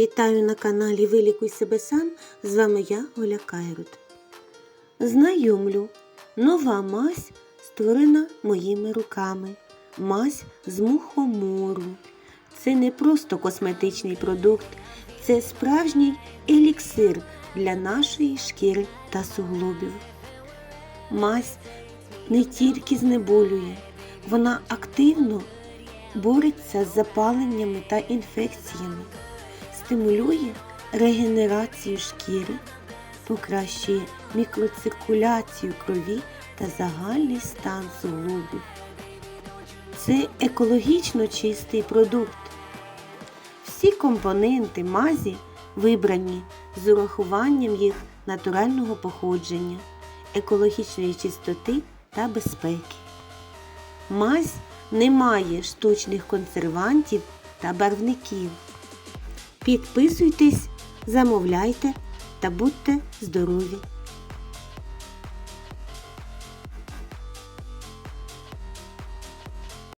Вітаю на каналі Вилікуй себе сам. З вами я, Оля Кайрут. Знайомлю. Нова мазь створена моїми руками. Мазь з мухомору. Це не просто косметичний продукт, це справжній еліксир для нашої шкіри та суглобів. Мазь не тільки знеболює, вона активно бореться з запаленнями та інфекціями, стимулює регенерацію шкіри, покращує мікроциркуляцію крові та загальний стан суглобів. Це екологічно чистий продукт. Всі компоненти мазі вибрані з урахуванням їх натурального походження, екологічної чистоти та безпеки. Мазь не має штучних консервантів та барвників. Підписуйтесь, замовляйте та будьте здорові!